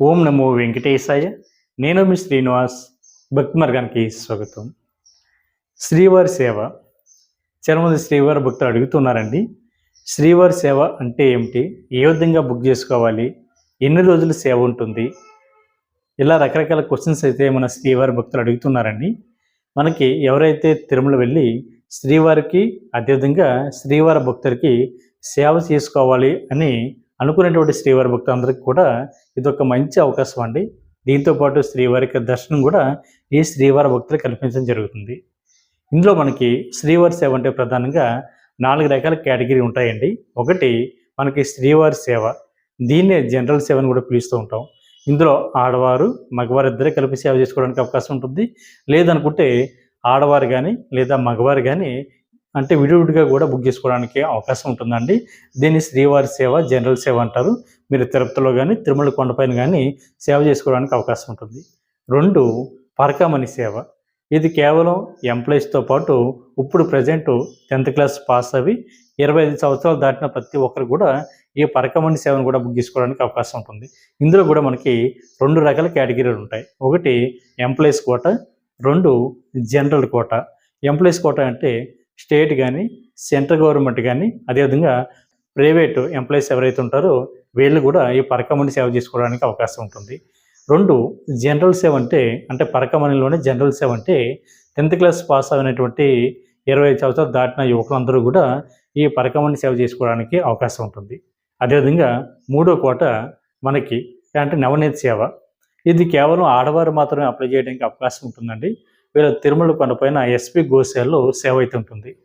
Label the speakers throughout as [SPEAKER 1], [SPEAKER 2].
[SPEAKER 1] ఓం నమో వెంకటేశాయ. నేను మీ శ్రీనివాస్. భక్తి మార్గానికి స్వాగతం. శ్రీవారి సేవ. చాలామంది శ్రీవారి భక్తులు అడుగుతున్నారండి. శ్రీవారి సేవ అంటే ఏమిటి? ఏ విధంగా బుక్ చేసుకోవాలి? ఎన్ని రోజులు సేవ ఉంటుంది? ఇలా రకరకాల క్వశ్చన్స్ అయితే మన శ్రీవారి భక్తులు అడుగుతున్నారండి. మనకి ఎవరైతే తిరుమల వెళ్ళి శ్రీవారికి అదేవిధంగా శ్రీవారి భక్తులకి సేవ చేసుకోవాలి అని అనుకునేటువంటి శ్రీవారి భక్తులందరికీ కూడా ఇది ఒక మంచి అవకాశం అండి. దీంతో పాటు శ్రీవారికి దర్శనం కూడా ఈ శ్రీవారి భక్తులు కల్పించడం జరుగుతుంది. ఇందులో మనకి శ్రీవారి సేవ అంటే ప్రధానంగా నాలుగు రకాల కేటగిరీ ఉంటాయండి. ఒకటి మనకి శ్రీవారి సేవ. దీన్నే జనరల్ సేవ అని కూడా పిలుస్తూ ఉంటాం. ఇందులో ఆడవారు మగవారు ఇద్దరే కలిపి సేవ చేసుకోవడానికి అవకాశం ఉంటుంది. లేదనుకుంటే ఆడవారు కానీ లేదా మగవారు కానీ అంటే విడివిడిగా కూడా బుక్ చేసుకోవడానికి అవకాశం ఉంటుందండి. దీన్ని శ్రీవారి సేవ జనరల్ సేవ అంటారు. మీరు తిరుపతిలో కానీ తిరుమల కొండపైన కానీ సేవ చేసుకోవడానికి అవకాశం ఉంటుంది. రెండు పరకామణి సేవ. ఇది కేవలం ఎంప్లాయీస్తో పాటు ఇప్పుడు ప్రజెంట్ టెన్త్ క్లాస్ పాస్ అవి ఇరవై ఐదు సంవత్సరాలు దాటిన ప్రతి ఒక్కరు కూడా ఈ పరకమణి సేవను కూడా బుక్ చేసుకోవడానికి అవకాశం ఉంటుంది. ఇందులో కూడా మనకి రెండు రకాల కేటగిరీలు ఉంటాయి. ఒకటి ఎంప్లాయీస్ కోట రెండు జనరల్ కోట ఎంప్లాయీస్ కోట అంటే స్టేట్ కానీ సెంట్రల్ గవర్నమెంట్ కానీ అదేవిధంగా ప్రైవేట్ ఎంప్లాయీస్ ఎవరైతే ఉంటారో వీళ్ళు కూడా ఈ పరకమణి సేవ చేసుకోవడానికి అవకాశం ఉంటుంది. రెండు జనరల్ సేవ అంటే అంటే పరకమణిలోనే జనరల్ సేవ అంటే టెన్త్ క్లాస్ పాస్ అయినటువంటి ఇరవై ఐదు సంవత్సరాలు దాటిన యువకులందరూ కూడా ఈ పరకమణి సేవ చేసుకోవడానికి అవకాశం ఉంటుంది. అదేవిధంగా మూడో కోట మనకి అంటే నవనీత సేవ. ఇది కేవలం ఆడవారు మాత్రమే అప్లై చేయడానికి అవకాశం ఉంటుందండి. వీళ్ళ తిరుమల కొండపైన ఎస్పి గోసేల్లో సేవ అయితే ఉంటుంది.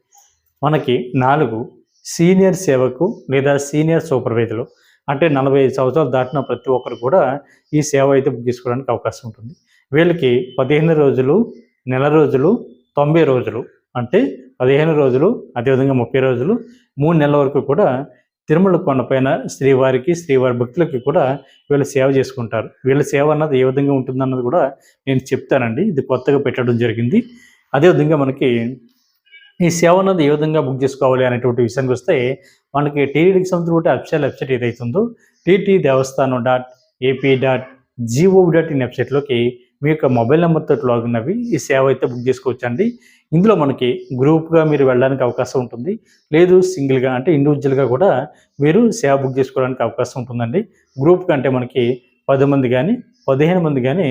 [SPEAKER 1] మనకి నాలుగు సీనియర్ సేవకు లేదా సీనియర్ సూపర్వైజర్లు అంటే నలభై ఐదు సంవత్సరాలు దాటిన ప్రతి ఒక్కరు కూడా ఈ సేవ అయితే బుక్ అవకాశం ఉంటుంది. వీళ్ళకి పదిహేను రోజులు నెల రోజులు తొంభై రోజులు అంటే పదిహేను రోజులు అదేవిధంగా ముప్పై రోజులు మూడు నెలల వరకు కూడా తిరుమల కొండపైన శ్రీవారికి శ్రీవారి భక్తులకి కూడా వీళ్ళు సేవ చేసుకుంటారు. వీళ్ళ సేవ అన్నది ఏ విధంగా ఉంటుందన్నది కూడా నేను చెప్తానండి. ఇది కొత్తగా పెట్టడం జరిగింది. అదేవిధంగా మనకి ఈ సేవ అన్నది ఏ విధంగా బుక్ చేసుకోవాలి అనేటువంటి విషయానికి వస్తే మనకి టీటీడీకి సంబంధించిన అఫిషియల్ వెబ్సైట్ ఏదైతుందో TT Devasthanam dot AP dot gov dot in వెబ్సైట్లోకి మీ యొక్క మొబైల్ నెంబర్తో లాగిన్ అవి ఈ సేవ అయితే బుక్ చేసుకోవచ్చండి. ఇందులో మనకి గ్రూప్గా మీరు వెళ్ళడానికి అవకాశం ఉంటుంది. లేదు సింగిల్గా అంటే ఇండివిజువల్గా కూడా మీరు సేవ బుక్ చేసుకోవడానికి అవకాశం ఉంటుందండి. గ్రూప్ కంటే మనకి పది మంది కానీ పదిహేను మంది కానీ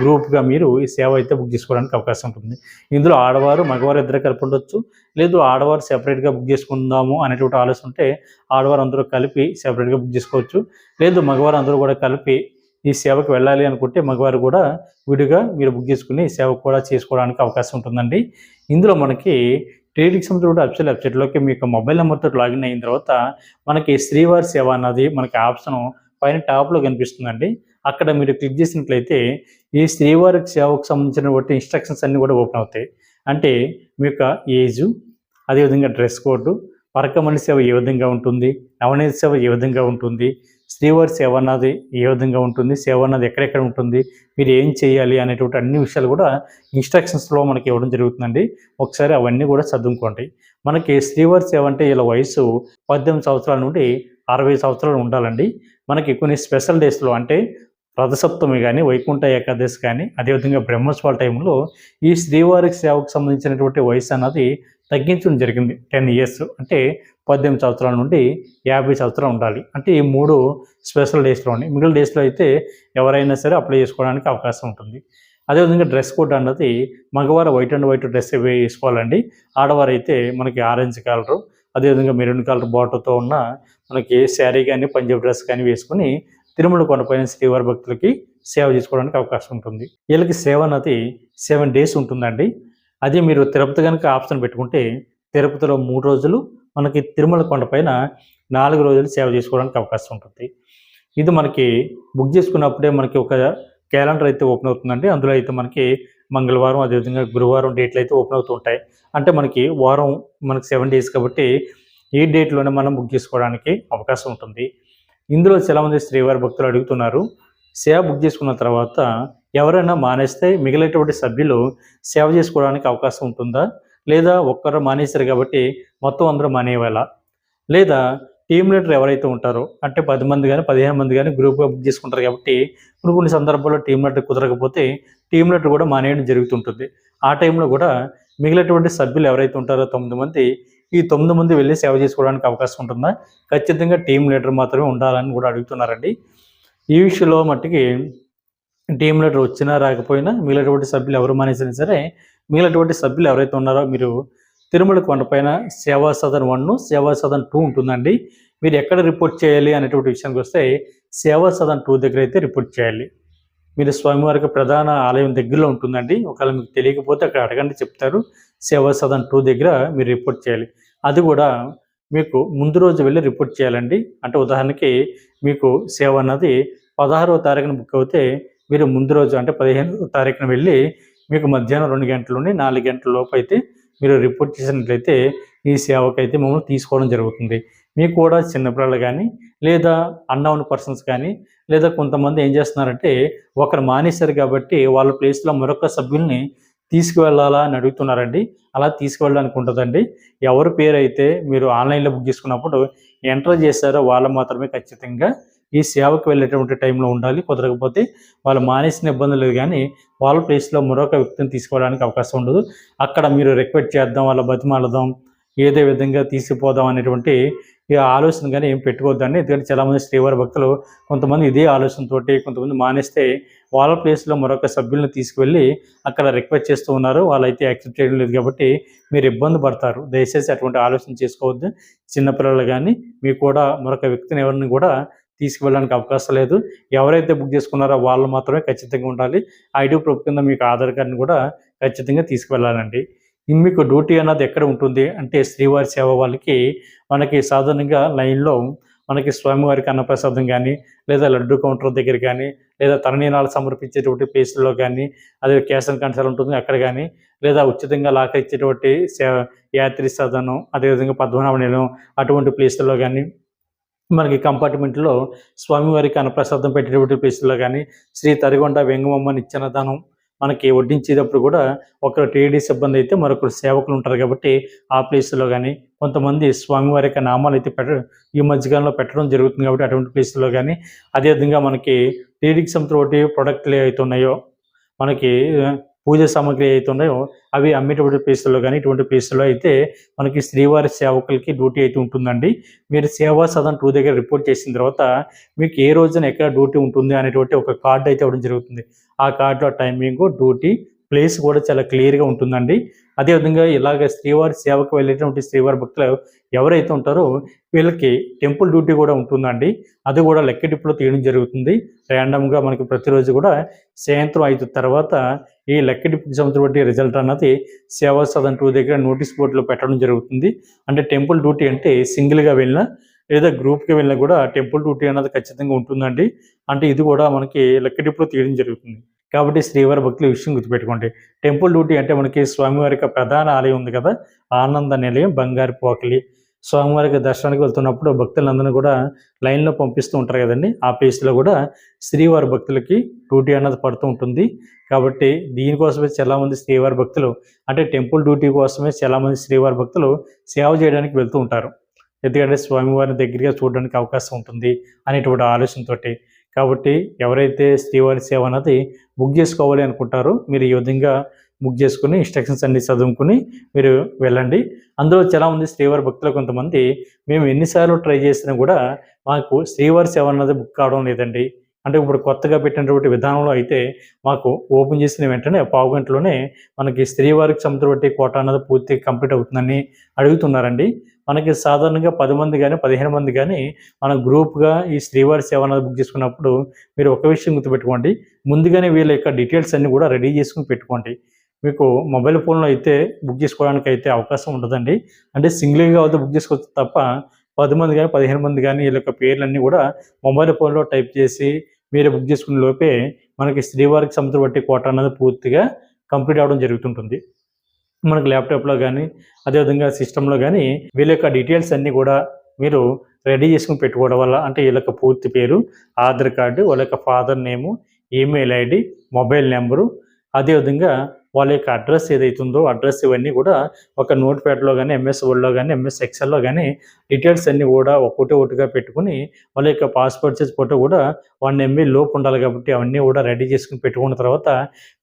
[SPEAKER 1] గ్రూప్గా మీరు ఈ సేవ అయితే బుక్ చేసుకోవడానికి అవకాశం ఉంటుంది. ఇందులో ఆడవారు మగవారు ఇద్దరు కలిపి ఉండొచ్చు. లేదు ఆడవారు సెపరేట్గా బుక్ చేసుకుందాము అనేటువంటి ఆలోచన ఉంటే ఆడవారు అందరూ కలిపి సెపరేట్గా బుక్ చేసుకోవచ్చు. లేదు మగవారు అందరూ కూడా కలిపి ఈ సేవకు వెళ్ళాలి అనుకుంటే మగవారు కూడా విడిగా మీరు బుక్ చేసుకుని ఈ సేవ కూడా చేసుకోవడానికి అవకాశం ఉంటుందండి. ఇందులో మనకి టీడీకి సంబంధించిన అఫిషియల్ వెబ్సైట్లోకి మీ యొక్క మొబైల్ నెంబర్తో లాగిన్ అయిన తర్వాత మనకి శ్రీవారి సేవ అన్నది మనకి ఆప్షన్ పైన టాప్లో కనిపిస్తుందండి. అక్కడ మీరు క్లిక్ చేసినట్లయితే ఈ శ్రీవారి సేవకు సంబంధించినటువంటి ఇన్స్ట్రక్షన్స్ అన్నీ కూడా ఓపెన్ అవుతాయి. అంటే మీ యొక్క ఏజు అదేవిధంగా డ్రెస్ కోడ్ పరకమణి సేవ ఏ విధంగా ఉంటుంది నవనీత సేవ ఏ విధంగా ఉంటుంది శ్రీవారి సేవ అన్నది ఏ విధంగా ఉంటుంది? సేవ అన్నది ఎక్కడెక్కడ ఉంటుంది? మీరు ఏం చేయాలి? అనేటువంటి అన్ని విషయాలు కూడా ఇన్స్ట్రక్షన్స్లో మనకి ఇవ్వడం జరుగుతుందండి. ఒకసారి అవన్నీ కూడా చదువుకోండి మనకి శ్రీవారి సేవ అంటే ఇలా వయసు పద్దెనిమిది సంవత్సరాల నుండి అరవై సంవత్సరాలు ఉండాలండి. మనకి కొన్ని స్పెషల్ డేస్లో అంటే రథసప్తమి కానీ వైకుంఠ ఏకాదశి కానీ అదేవిధంగా బ్రహ్మోత్సవాల టైంలో ఈ శ్రీవారికి సేవకు సంబంధించినటువంటి వయసు అన్నది తగ్గించడం జరిగింది. టెన్ ఇయర్స్ అంటే పద్దెనిమిది సంవత్సరాల నుండి యాభై సంవత్సరాలు ఉండాలి. అంటే ఈ మూడు స్పెషల్ డేస్లో ఉన్నాయి. మిగిలిన డేస్లో అయితే ఎవరైనా సరే అప్లై చేసుకోవడానికి అవకాశం ఉంటుంది. అదేవిధంగా డ్రెస్ కోడ్ అన్నది మగవారు వైట్ అండ్ వైట్ డ్రెస్ వేసుకోవాలండి. ఆడవారు అయితే మనకి ఆరెంజ్ కలరు అదేవిధంగా మెరూన్ కలర్ బాటర్తో ఉన్న మనకి శారీ కానీ పంజాబ్ డ్రెస్ కానీ వేసుకుని తిరుమల కొండపైన శ్రీవారి భక్తులకి సేవ చేసుకోవడానికి అవకాశం ఉంటుంది. వీళ్ళకి సేవ అన్నది సెవెన్ డేస్ ఉంటుందండి. అదే మీరు తిరుపతి కనుక ఆప్షన్ పెట్టుకుంటే తిరుపతిలో మూడు రోజులు మనకి తిరుమల కొండపైన నాలుగు రోజులు సేవ చేసుకోవడానికి అవకాశం ఉంటుంది. ఇది మనకి బుక్ చేసుకున్నప్పుడే మనకి ఒక క్యాలెండర్ అయితే ఓపెన్ అవుతుందండి. అందులో అయితే మనకి మంగళవారం అదేవిధంగా గురువారం డేట్లు అయితే ఓపెన్ అవుతూ ఉంటాయి. అంటే మనకి వారం మనకి సెవెన్ డేస్ కాబట్టి ఈ డేట్లోనే మనం బుక్ చేసుకోవడానికి అవకాశం ఉంటుంది. ఇందులో చాలామంది శ్రీవారి భక్తులు అడుగుతున్నారు సేవ బుక్ చేసుకున్న తర్వాత ఎవరైనా మానేస్తే మిగిలేటువంటి సభ్యులు సేవ చేసుకోవడానికి అవకాశం ఉంటుందా? లేదా ఒక్కరు మానేశారు కాబట్టి మొత్తం అందరూ మానేయాలా లేదా టీమ్ లీడర్ ఎవరైతే ఉంటారో అంటే పది మంది కానీ పదిహేను మంది కానీ గ్రూప్గా బుక్ చేసుకుంటారు కాబట్టి కొన్ని కొన్ని సందర్భాల్లో టీమ్ లీడర్ కుదరకపోతే టీమ్ లీడర్ కూడా మానేయడం జరుగుతుంటుంది. ఆ టైంలో కూడా మిగిలినటువంటి సభ్యులు ఎవరైతే ఉంటారో తొమ్మిది మంది ఈ తొమ్మిది మంది వెళ్ళి సేవ చేసుకోవడానికి అవకాశం ఉంటుందా? ఖచ్చితంగా టీం లీడర్ మాత్రమే ఉండాలని కూడా అడుగుతున్నారండి. ఈ విషయంలో మట్టికి టీం లెటర్ వచ్చినా రాకపోయినా మిగిలినటువంటి సభ్యులు ఎవరు మానేసినా సరే మిగిలినటువంటి సభ్యులు ఎవరైతే ఉన్నారో మీరు తిరుమల కొండపైన సేవా సదన్ వన్ సేవా సదన్ టూ ఉంటుందండి. మీరు ఎక్కడ రిపోర్ట్ చేయాలి అనేటువంటి విషయానికి వస్తే సేవా సదన్ టూ దగ్గర అయితే రిపోర్ట్ చేయాలి. మీరు స్వామివారికి ప్రధాన ఆలయం దగ్గరలో ఉంటుందండి. ఒకవేళ మీకు తెలియకపోతే అక్కడ అడగండి చెప్తారు. సేవా సదన్ టూ దగ్గర మీరు రిపోర్ట్ చేయాలి. అది కూడా మీకు ముందు రోజు వెళ్ళి రిపోర్ట్ చేయాలండి. అంటే ఉదాహరణకి మీకు సేవ అన్నది పదహారవ తారీఖున బుక్ అయితే మీరు ముందు రోజు అంటే పదిహేను తారీఖున వెళ్ళి మీకు మధ్యాహ్నం రెండు గంటల నుండి నాలుగు గంటల లోపు అయితే మీరు రిపోర్ట్ చేసినట్లయితే ఈ సేవకు అయితే మమ్మల్ని తీసుకోవడం జరుగుతుంది. మీకు కూడా చిన్నపిల్లలు కానీ లేదా అన్నౌన్ పర్సన్స్ కానీ లేదా కొంతమంది ఏం చేస్తున్నారంటే ఒకరు మానేశారు కాబట్టి వాళ్ళ ప్లేస్లో మరొక సభ్యుల్ని తీసుకువెళ్ళాలా అని అడుగుతున్నారండి. అలా తీసుకువెళ్ళడానికి ఉంటుందండి. ఎవరి పేరు అయితే మీరు ఆన్లైన్లో బుక్ చేసుకున్నప్పుడు ఎంటర్ చేశారో వాళ్ళు మాత్రమే ఖచ్చితంగా ఈ సేవకు వెళ్ళేటువంటి టైంలో ఉండాలి. కుదరకపోతే వాళ్ళు మానేసిన ఇబ్బంది లేదు కానీ వాళ్ళ ప్లేస్లో మరొక వ్యక్తిని తీసుకోవడానికి అవకాశం ఉండదు. అక్కడ మీరు రిక్వెస్ట్ చేద్దాం వాళ్ళ బతిమాలదాం ఏదే విధంగా తీసుకుపోదాం అనేటువంటి ఈ ఆలోచన కానీ ఏం పెట్టుకోవద్దండి. ఎందుకంటే చాలామంది శ్రీవారి భక్తులు కొంతమంది ఇదే ఆలోచనతోటి కొంతమంది మానేస్తే వాళ్ళ ప్లేస్లో మరొక సభ్యులను తీసుకువెళ్ళి అక్కడ రిక్వెస్ట్ చేస్తూ ఉన్నారు. వాళ్ళైతే యాక్సెప్ట్ చేయడం లేదు కాబట్టి మీరు ఇబ్బంది పడతారు. దయచేసి అటువంటి ఆలోచన చేసుకోవద్దు. చిన్నపిల్లలు కానీ మీకు కూడా మరొక వ్యక్తిని ఎవరిని కూడా తీసుకువెళ్ళడానికి అవకాశం లేదు. ఎవరైతే బుక్ చేసుకున్నారో వాళ్ళు మాత్రమే ఖచ్చితంగా ఉండాలి. ఐడి ప్రూఫ్ కింద మీకు ఆధార్ కార్డుని కూడా ఖచ్చితంగా తీసుకువెళ్ళాలండి. మీకు డ్యూటీ అన్నది ఎక్కడ ఉంటుంది అంటే శ్రీవారి సేవ వాళ్ళకి మనకి సాధారణంగా లైన్లో మనకి స్వామివారికి అన్నప్రసాదం కానీ లేదా లడ్డు కౌంటర్ దగ్గర కానీ లేదా తరణీనాలు సమర్పించేటువంటి ప్లేస్లో కానీ అదే క్యాషన్ కన్సల్ ఉంటుంది అక్కడ కానీ లేదా ఉచితంగా లాక ఇచ్చేటువంటి సే యాత్రి సదనం అదేవిధంగా పద్మనాభ నిలయం అటువంటి ప్లేసుల్లో కానీ మనకి కంపార్ట్మెంట్లో స్వామివారికి అన్నప్రసాదం పెట్టేటువంటి ప్లేస్లో కానీ శ్రీ తరిగొండ వెంగమమ్మ నిత్యనదానం మనకి వడ్డించేటప్పుడు కూడా ఒకరు టీడీ సిబ్బంది అయితే మరొకరు సేవకులు ఉంటారు కాబట్టి ఆ ప్లేస్లో కానీ కొంతమంది స్వామివారి యొక్క నామాలు అయితే పెట్ట ఈ మధ్యకాలంలో పెట్టడం జరుగుతుంది కాబట్టి అటువంటి ప్లేస్లో కానీ అదేవిధంగా మనకి టీడీకి సంబంధించిన ప్రొడక్ట్లు ఏవైతే ఉన్నాయో మనకి పూజ సామాగ్రి అయితే ఉన్నాయో అవి అమ్మేటువంటి ప్లేసుల్లో కానీ ఇటువంటి ప్లేసుల్లో అయితే మనకి శ్రీవారి సేవకులకి డ్యూటీ అయితే ఉంటుందండి. మీరు సేవా సదన్ టూ దగ్గర రిపోర్ట్ చేసిన తర్వాత మీకు ఏ రోజున ఎక్కడ డ్యూటీ ఉంటుంది అనేటువంటి ఒక కార్డు అయితే ఇవ్వడం జరుగుతుంది. ఆ కార్డులో టైమింగ్ డ్యూటీ ప్లేస్ కూడా చాలా క్లియర్గా ఉంటుందండి. అదేవిధంగా ఇలాగ శ్రీవారి సేవకు వెళ్ళేటువంటి శ్రీవారి భక్తులు ఎవరైతే ఉంటారో వీళ్ళకి టెంపుల్ డ్యూటీ కూడా ఉంటుందండి. అది కూడా లెక్కటిప్పులో తీయడం జరుగుతుంది. ర్యాండమ్గా మనకి ప్రతిరోజు కూడా సాయంత్రం ఐదు తర్వాత ఈ లెక్కటిప్పుకి సంబంధించిన రిజల్ట్ అన్నది సేవా సదన్ టూ దగ్గర నోటీస్ బోర్డులో పెట్టడం జరుగుతుంది. అంటే టెంపుల్ డ్యూటీ అంటే సింగిల్గా వెళ్ళినా లేదా గ్రూప్కి వెళ్ళినా కూడా టెంపుల్ డ్యూటీ అన్నది ఖచ్చితంగా ఉంటుందండి. అంటే ఇది కూడా మనకి లెక్కటిప్పుడు తీయడం జరుగుతుంది. కాబట్టి శ్రీవారి భక్తుల విషయం గుర్తుపెట్టుకోండి. టెంపుల్ డ్యూటీ అంటే మనకి స్వామివారి యొక్క ప్రధాన ఆలయం ఉంది కదా ఆనంద నిలయం బంగారు పోకలి. స్వామివారికి దర్శనానికి వెళ్తున్నప్పుడు భక్తులందరినీ కూడా లైన్లో పంపిస్తూ ఉంటారు కదండి. ఆ ప్లేస్లో కూడా శ్రీవారి భక్తులకి డ్యూటీ అన్నది పడుతూ ఉంటుంది. కాబట్టి దీనికోసమే చాలామంది శ్రీవారి భక్తులు అంటే టెంపుల్ డ్యూటీ కోసమే చాలామంది శ్రీవారి భక్తులు సేవ చేయడానికి వెళ్తూ ఉంటారు. ఎందుకంటే స్వామివారిని దగ్గరగా చూడడానికి అవకాశం ఉంటుంది అనేటువంటి ఆలోచనతోటి. కాబట్టి ఎవరైతే శ్రీవారి సేవ అన్నది బుక్ చేసుకోవాలి అనుకుంటారో మీరు ఈ విధంగా బుక్ చేసుకుని ఇన్స్ట్రక్షన్స్ అన్ని చదువుకుని మీరు వెళ్ళండి. అందులో చాలా ఉంది శ్రీవారి భక్తులు కొంతమంది మేము ఎన్నిసార్లు ట్రై చేసినా కూడా మాకు శ్రీవారి సేవ అన్నది బుక్ కావడం లేదండి. అంటే ఇప్పుడు కొత్తగా పెట్టినటువంటి విధానంలో అయితే మాకు ఓపెన్ చేసిన వెంటనే పావు గంటలోనే మనకి స్త్రీవారికి సంబంధించిన కోట అన్నది పూర్తి కంప్లీట్ అవుతుందని అడుగుతున్నారండి. మనకి సాధారణంగా పది మంది కానీ పదిహేను మంది కానీ మన గ్రూప్గా ఈ శ్రీవారి సేవ అన్నది బుక్ చేసుకున్నప్పుడు మీరు ఒక విషయం గుర్తుపెట్టుకోండి. ముందుగానే వీళ్ళ యొక్క డీటెయిల్స్ అన్నీ కూడా రెడీ చేసుకుని పెట్టుకోండి. మీకు మొబైల్ ఫోన్లో అయితే బుక్ చేసుకోవడానికి అయితే అవకాశం ఉండదండి. అంటే సింగిల్గా అయితే బుక్ చేసుకోవచ్చు తప్ప పది మంది కానీ పదిహేను మంది కానీ వీళ్ళ యొక్క పేర్లన్నీ కూడా మొబైల్ ఫోన్లో టైప్ చేసి మీరు బుక్ చేసుకునే లోపే మనకి శ్రీవారికి సముద్రపట్టి కోట అన్నది పూర్తిగా కంప్లీట్ అవ్వడం జరుగుతుంటుంది. మనకు ల్యాప్టాప్లో కానీ అదేవిధంగా సిస్టంలో కానీ వీళ్ళ యొక్క డీటెయిల్స్ అన్నీ కూడా మీరు రెడీ చేసుకుని పెట్టుకోవడం వల్ల అంటే వీళ్ళ యొక్క పూర్తి పేరు ఆధార్ కార్డు వాళ్ళ యొక్క father name email ID mobile number అదేవిధంగా వాళ్ళ యొక్క అడ్రస్ ఏదైతుందో అడ్రస్ ఇవన్నీ కూడా ఒక నోట్ ప్యాడ్లో కానీ ఎంఎస్ వర్డ్లో కానీ ఎంఎస్ ఎక్సెల్లో కానీ డీటెయిల్స్ అన్నీ కూడా ఒకటి ఒకటిగా పెట్టుకుని వాళ్ళ యొక్క పాస్పోర్ట్ సైజ్ ఫోటో కూడా వన్ ఎంబీ లోపు ఉండాలి కాబట్టి అవన్నీ కూడా రెడీ చేసుకుని పెట్టుకున్న తర్వాత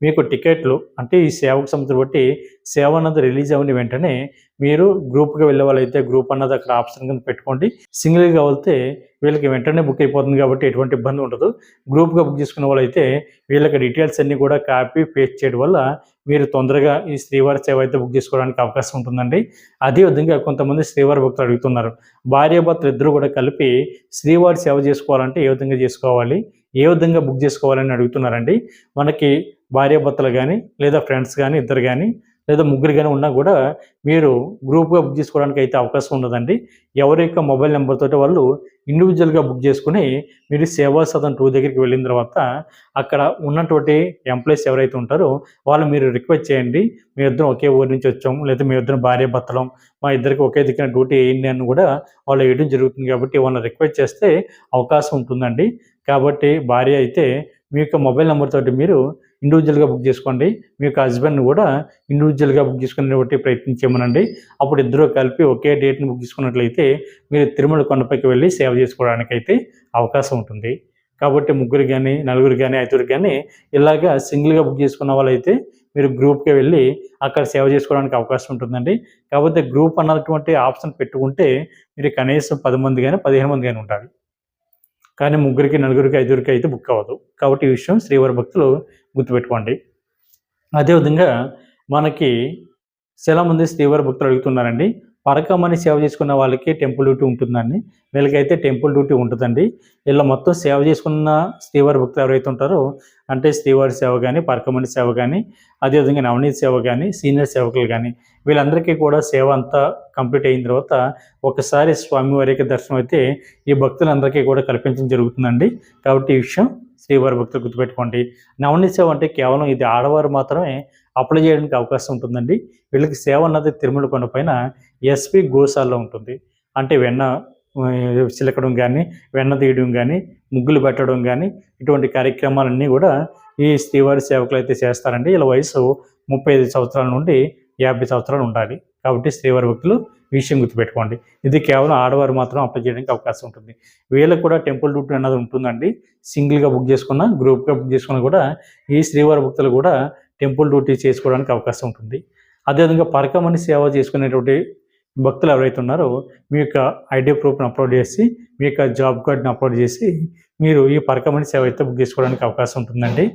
[SPEAKER 1] మీకు టికెట్లు అంటే ఈ సేవకు సంబంధించి బట్టి సేవ అన్నది రిలీజ్ అవ్వని వెంటనే మీరు గ్రూప్గా వెళ్ళే వాళ్ళైతే గ్రూప్ అన్నది అక్కడ ఆప్షన్ కింద పెట్టుకోండి. సింగిల్గా వెళ్తే వీళ్ళకి వెంటనే బుక్ అయిపోతుంది కాబట్టి ఎటువంటి ఇబ్బంది ఉండదు. గ్రూప్గా బుక్ చేసుకునే వాళ్ళైతే వీళ్ళకి డీటెయిల్స్ అన్నీ కూడా కాపీ పేస్ట్ చేయడం వల్ల మీరు తొందరగా ఈ శ్రీవారి సేవ అయితే బుక్ చేసుకోవడానికి అవకాశం ఉంటుందండి. అదేవిధంగా కొంతమంది శ్రీవారి భక్తులు అడుగుతున్నారు. భార్యాభర్తలు ఇద్దరు కూడా కలిపి శ్రీవారి సేవ చేసుకోవాలంటే ఏ విధంగా చేసుకోవాలి? ఏ విధంగా బుక్ చేసుకోవాలని అడుగుతున్నారండి? మనకి భార్యాభర్తలు కానీ లేదా ఫ్రెండ్స్ కానీ ఇద్దరు కానీ లేదా ముగ్గురిగానే ఉన్నా కూడా మీరు గ్రూప్గా బుక్ చేసుకోవడానికి అయితే అవకాశం ఉండదండి ఎవరి యొక్క మొబైల్ నెంబర్ తోటి వాళ్ళు ఇండివిజువల్గా బుక్ చేసుకుని మీరు సేవా సదన్ టూ దగ్గరికి వెళ్ళిన తర్వాత అక్కడ ఉన్నటువంటి ఎంప్లాయీస్ ఎవరైతే ఉంటారో వాళ్ళు మీరు రిక్వెస్ట్ చేయండి. మీ ఇద్దరం ఒకే ఊరి నుంచి వచ్చాం లేదా మీ ఇద్దరం భార్య భర్తలం మా ఇద్దరికి ఒకే దిక్కున డ్యూటీ వేయండి అని కూడా వాళ్ళు వేయడం జరుగుతుంది కాబట్టి వాళ్ళని రిక్వెస్ట్ చేస్తే అవకాశం ఉంటుందండి. కాబట్టి భార్య అయితే మీ యొక్క మొబైల్ నెంబర్ తోటి మీరు ఇండివిజువల్గా బుక్ చేసుకోండి. మీ యొక్క హస్బెండ్ కూడా ఇండివిజువల్గా బుక్ చేసుకునేటువంటి ప్రయత్నించేయమనండి అప్పుడు ఇద్దరు కలిపి ఒకే డేట్ని బుక్ చేసుకున్నట్లయితే మీరు తిరుమల కొండపైకి వెళ్ళి సేవ చేసుకోవడానికి అయితే అవకాశం ఉంటుంది. కాబట్టి ముగ్గురు కానీ నలుగురు కానీ ఐదుగురు కానీ ఇలాగా సింగిల్గా బుక్ చేసుకున్న వాళ్ళైతే మీరు గ్రూప్కి వెళ్ళి అక్కడ సేవ చేసుకోవడానికి అవకాశం ఉంటుందండి. కాకపోతే గ్రూప్ అన్నటువంటి ఆప్షన్ పెట్టుకుంటే మీరు కనీసం పది మంది కానీ పదిహేను మంది కానీ ఉండాలి. కానీ ముగ్గురికి నలుగురికి ఐదుగురికి అయితే బుక్ అవ్వదు. కాబట్టి ఈ విషయం శ్రీవారి భక్తులు గుర్తుపెట్టుకోండి. అదేవిధంగా మనకి చాలా మంది శ్రీవారి భక్తులు అడుగుతున్నారండి. పరకమని సేవ చేసుకున్న వాళ్ళకి టెంపుల్ డ్యూటీ ఉంటుందండి. వీళ్ళకైతే టెంపుల్ డ్యూటీ ఉంటుందండి. వీళ్ళ మొత్తం సేవ చేసుకున్న శ్రీవారి భక్తులు ఎవరైతే ఉంటారో అంటే శ్రీవారి సేవ కానీ పరకమని సేవ కానీ అదేవిధంగా నవనీత సేవ కానీ సీనియర్ సేవకులు కానీ వీళ్ళందరికీ కూడా సేవ అంతా కంప్లీట్ అయిన తర్వాత ఒకసారి స్వామివారికి దర్శనం అయితే ఈ భక్తులందరికీ కూడా కల్పించడం జరుగుతుందండి. కాబట్టి ఈ విషయం శ్రీవారి భక్తులు గుర్తుపెట్టుకోండి. నవనీత సేవ అంటే కేవలం ఇది ఆడవారు మాత్రమే అప్లై చేయడానికి అవకాశం ఉంటుందండి. వీళ్ళకి సేవ అన్నది తిరుమల కొండ పైన ఎస్పి గోశాలలో ఉంటుంది. అంటే వెన్న చిలకడం కానీ వెన్న తీయడం కానీ ముగ్గులు పెట్టడం కానీ ఇటువంటి కార్యక్రమాలన్నీ కూడా ఈ శ్రీవారి సేవకులు అయితే చేస్తారండి. వీళ్ళ వయసు ముప్పై ఐదు సంవత్సరాల నుండి యాభై సంవత్సరాలు ఉండాలి. కాబట్టి శ్రీవారి భక్తులు ఈ విషయం గుర్తుపెట్టుకోండి. ఇది కేవలం ఆడవారు మాత్రం అప్లై చేయడానికి అవకాశం ఉంటుంది. వీళ్ళకి కూడా టెంపుల్ డ్యూటీ అన్నది ఉంటుందండి. సింగిల్గా బుక్ చేసుకున్న గ్రూప్గా బుక్ చేసుకున్న కూడా ఈ శ్రీవారి భక్తులు కూడా టెంపుల్ డ్యూటీ చేసుకోవడానికి అవకాశం ఉంటుంది. అదేవిధంగా పరకమని సేవ చేసుకునేటువంటి భక్తులు ఎవరైతే ఉన్నారో మీ యొక్క ఐడి ప్రూఫ్ని అప్లోడ్ చేసి మీ యొక్క జాబ్ కార్డ్ని అప్లోడ్ చేసి మీరు ఈ పరకమని సేవ అయితే బుక్ చేసుకోవడానికి అవకాశం ఉంటుందండి.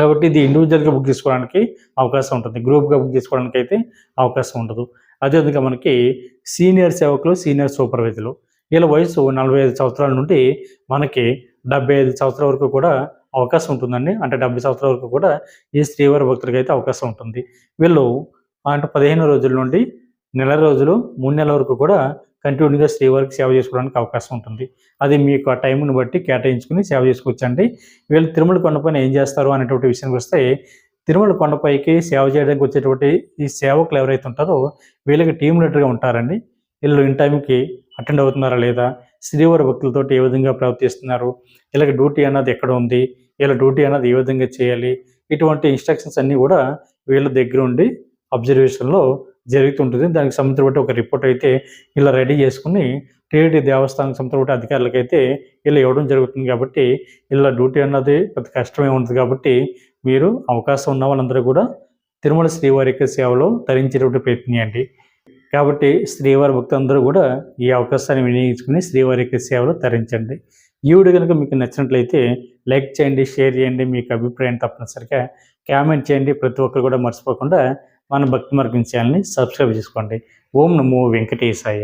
[SPEAKER 1] కాబట్టి ఇది ఇండివిజువల్గా బుక్ చేసుకోవడానికి అవకాశం ఉంటుంది. గ్రూప్గా బుక్ చేసుకోవడానికి అయితే అవకాశం ఉండదు. అదేవిధంగా మనకి సీనియర్ సేవకులు సీనియర్ సూపర్వైజర్లు వీళ్ళ వయసు నలభై ఐదు సంవత్సరాల నుండి మనకి డెబ్బై ఐదు సంవత్సరాల వరకు కూడా అవకాశం ఉంటుందండి. అంటే డెబ్బై సంవత్సరాల వరకు కూడా ఈ శ్రీవారి భక్తులకి అయితే అవకాశం ఉంటుంది. వీళ్ళు అంటే పదిహేను రోజుల నుండి నెల రోజులు మూడు నెలల వరకు కూడా కంటిన్యూగా శ్రీవారికి సేవ చేసుకోవడానికి అవకాశం ఉంటుంది. అది మీ యొక్క టైంని బట్టి కేటాయించుకుని సేవ చేసుకోవచ్చండి. వీళ్ళు తిరుమల కొండపైన ఏం చేస్తారు అనేటువంటి విషయానికి వస్తే తిరుమల కొండపైకి సేవ చేయడానికి వచ్చేటువంటి ఈ సేవకులు ఎవరైతే ఉంటారో వీళ్ళకి టీం లీడర్గా ఉంటారండి. వీళ్ళు ఇన్ టైంకి అటెండ్ అవుతున్నారా లేదా శ్రీవారి భక్తులతో ఏ విధంగా ప్రవర్తిస్తున్నారు వీళ్ళకి డ్యూటీ అన్నది ఎక్కడ ఉంది వీళ్ళ డ్యూటీ అన్నది ఏ విధంగా చేయాలి ఇటువంటి ఇన్స్ట్రక్షన్స్ అన్నీ కూడా వీళ్ళ దగ్గర ఉండి అబ్జర్వేషన్లో జరుగుతుంటుంది. దానికి సంబంధించిన ఒక రిపోర్ట్ అయితే ఇలా రెడీ చేసుకుని టీటీడీ దేవస్థానం సంబంధించిన అధికారులకైతే ఇలా ఇవ్వడం జరుగుతుంది కాబట్టి ఇలా డ్యూటీ అన్నది పెద్ద కష్టమే ఉంటుంది కాబట్టి మీరు అవకాశం ఉన్న వాళ్ళందరూ కూడా తిరుమల శ్రీవారి యొక్క సేవలో తరించేటువంటి ప్రయత్నియండి కాబట్టి శ్రీవారి భక్తులందరూ కూడా ఈ అవకాశాన్ని వినియోగించుకుని శ్రీవారి యొక్క సేవలో తరించండి. ఈ వీడియో కనుక మీకు నచ్చినట్లయితే లైక్ చేయండి షేర్ చేయండి. మీకు అభిప్రాయం తప్పనిసరిగా కామెంట్ చేయండి. ప్రతి ఒక్కరు కూడా మర్చిపోకుండా మన భక్తి మార్గం ఛానల్ని సబ్స్క్రైబ్ చేసుకోండి. ఓం నమో వెంకటేశాయ.